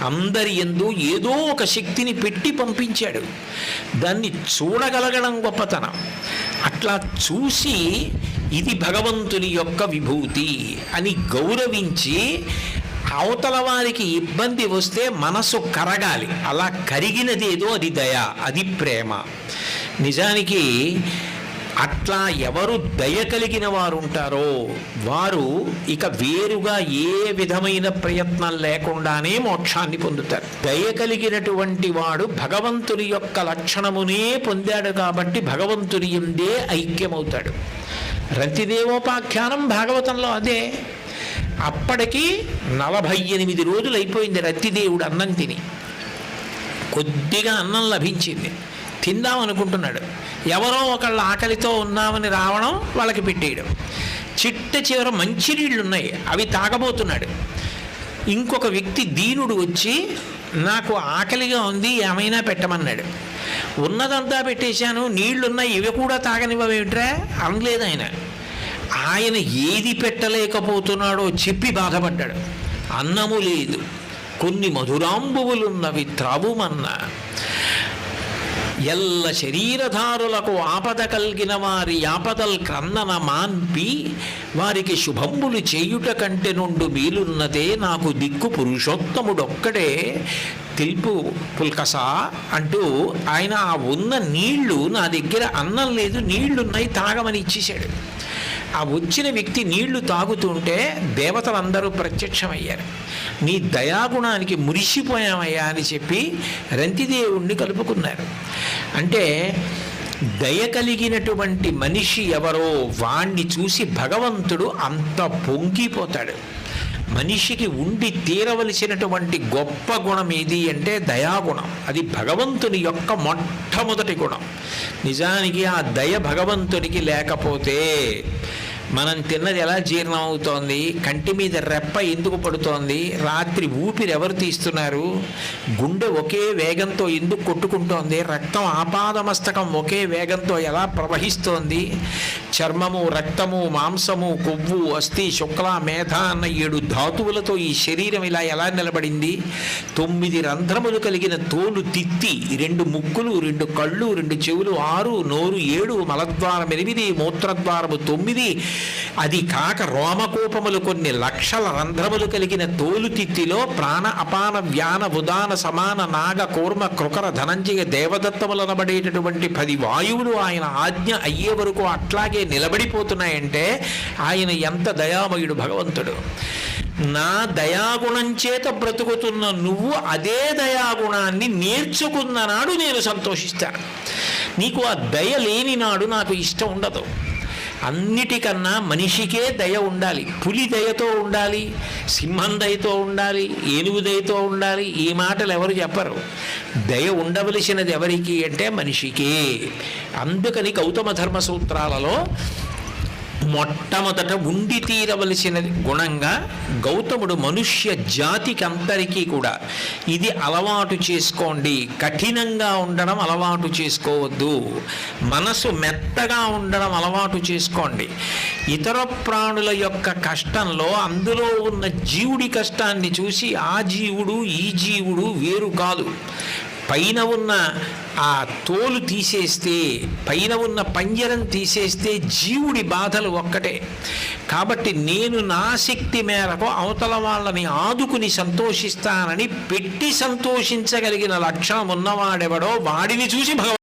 అందరి ఎందు ఏదో ఒక శక్తిని పెట్టి పంపించాడు. దాన్ని చూడగలగడం గొప్పతనం. అట్లా చూసి ఇది భగవంతుని యొక్క విభూతి అని గౌరవించి అవతల వారికి ఇబ్బంది వస్తే మనసు కరగాలి. అలా కరిగినది ఏదో అది దయ అది ప్రేమ. నిజానికి అట్లా ఎవరు దయ కలిగిన వారు ఉంటారో వారు ఇక వేరుగా ఏ విధమైన ప్రయత్నం లేకుండానే మోక్షాన్ని పొందుతారు. దయ కలిగినటువంటి వాడు భగవంతుని యొక్క లక్షణమునే పొందాడు కాబట్టి భగవంతుని ఎందే ఐక్యమవుతాడు. రతిదేవోపాఖ్యానం భాగవతంలో అదే. అప్పటికి నలభై ఎనిమిది రోజులు అయిపోయింది రతిదేవుడు అన్నం తిని. కొద్దిగా అన్నం లభించింది. తిందాం అనుకుంటున్నాడు. ఎవరో ఒకళ్ళ ఆకలితో ఉన్నామని రావడం వాళ్ళకి పెట్టేయడం. చిట్ట చివర మంచినీళ్ళు ఉన్నాయి అవి తాగబోతున్నాడు. ఇంకొక వ్యక్తి దీనుడు వచ్చి నాకు ఆకలిగా ఉంది ఏమైనా పెట్టమన్నాడు. ఉన్నదంతా పెట్టేశాను నీళ్ళున్నాయి ఇవి కూడా తాగనివ్వమేమిట్రా అనలేదు ఆయన. ఆయన ఏది పెట్టలేకపోతున్నాడో చెప్పి బాధపడ్డాడు. అన్నము లేదు. కొన్ని మధురాంబువులున్నవి త్రావుమన్నా ఎల్ల శరీరధారులకు ఆపద కలిగిన వారి ఆపదల్ క్రన్నన మాన్పి వారికి శుభంబులు చేయుట కంటే నుండు మీలున్నదే నాకు దిక్కు పురుషోత్తముడొక్కడే. తెలుపు పుల్కస అంటూ ఆయన ఆ ఉన్న నీళ్ళు నా దగ్గర అన్నం లేదు నీళ్ళున్నాయి తాగమని ఇచ్చేశాడు. ఆ వచ్చిన వ్యక్తి నీళ్ళు తాగుతుంటే దేవతలందరూ ప్రత్యక్షమయ్యారు. నీ దయాగుణానికి మురిసిపోయామయ్యా అని చెప్పి రంతిదేవుణ్ణి కలుపుకున్నారు. అంటే దయ కలిగినటువంటి మనిషి ఎవరో వాణ్ణి చూసి భగవంతుడు అంత పొంగిపోతాడు. మనిషికి ఉండి తీరవలసినటువంటి గొప్ప గుణం ఏది అంటే దయాగుణం. అది భగవంతుని యొక్క మొట్టమొదటి గుణం. నిజానికి ఆ దయ భగవంతునికి లేకపోతే మనం తిన్నది ఎలా జీర్ణం అవుతోంది కంటి మీద రెప్ప ఎందుకు పడుతోంది? రాత్రి ఊపిరి ఎవరు తీస్తున్నారు? గుండె ఒకే వేగంతో ఎందుకు కొట్టుకుంటోంది? రక్తం ఆపాదమస్తకం ఒకే వేగంతో ఎలా ప్రవహిస్తోంది? చర్మము రక్తము మాంసము కొవ్వు అస్థి శుక్ల మేధ అన్న ఏడు ధాతువులతో ఈ శరీరం ఇలా ఎలా నిలబడింది? తొమ్మిది రంధ్రములు కలిగిన తోలు తిత్తి రెండు ముక్కులు రెండు కళ్ళు రెండు చెవులు ఆరు నోరు ఏడు మలద్వారం ఎనిమిది మూత్రద్వారము తొమ్మిది అది కాక రోమకోపములు కొన్ని లక్షల రంధ్రములు కలిగిన తోలు తిత్తిలో ప్రాణ అపాన వ్యాన ఉదాన సమాన నాగ కూర్మ కృకర ధనంజయ దేవదత్తములనబడేటటువంటి పది వాయువులు ఆయన ఆజ్ఞ అయ్యే వరకు అట్లాగే నిలబడిపోతున్నాయంటే ఆయన ఎంత దయామయుడు భగవంతుడు. నా దయాగుణం చేత బ్రతుకుతున్న నువ్వు అదే దయాగుణాన్ని నేర్చుకున్న నాడు నేను సంతోషిస్తాను. నీకు ఆ దయ లేని నాడు నాకు ఇష్టం ఉండదు. అన్నిటికన్నా మనిషికే దయ ఉండాలి. పులి దయతో ఉండాలి సింహం దయతో ఉండాలి ఏనుగు దయతో ఉండాలి ఈ మాటలు ఎవరు చెప్పరు. దయ ఉండవలసినది ఎవరికి అంటే మనిషికే. అందుకని గౌతమ ధర్మ సూత్రాలలో మొట్టమొదట ఉండి తీరవలసిన గుణంగా గౌతముడు మనుష్య జాతికి అంతరికీ కూడా ఇది అలవాటు చేసుకోండి. కఠినంగా ఉండడం అలవాటు చేసుకోవద్దు. మనసు మెత్తగా ఉండడం అలవాటు చేసుకోండి. ఇతర ప్రాణుల యొక్క కష్టంలో అందులో ఉన్న జీవుడి కష్టాన్ని చూసి ఆ జీవుడు ఈ జీవుడు వేరు కాదు. పైన ఉన్న ఆ తోలు తీసేస్తే పైన ఉన్న పంజరం తీసేస్తే జీవుడి బాధలు ఒక్కటే. కాబట్టి నేను నా శక్తి మేరకు అవతల వాళ్ళని ఆదుకుని సంతోషిస్తానని పెట్టి సంతోషించగలిగిన లక్షణం ఉన్నవాడెవడో వాడిని చూసి భగవ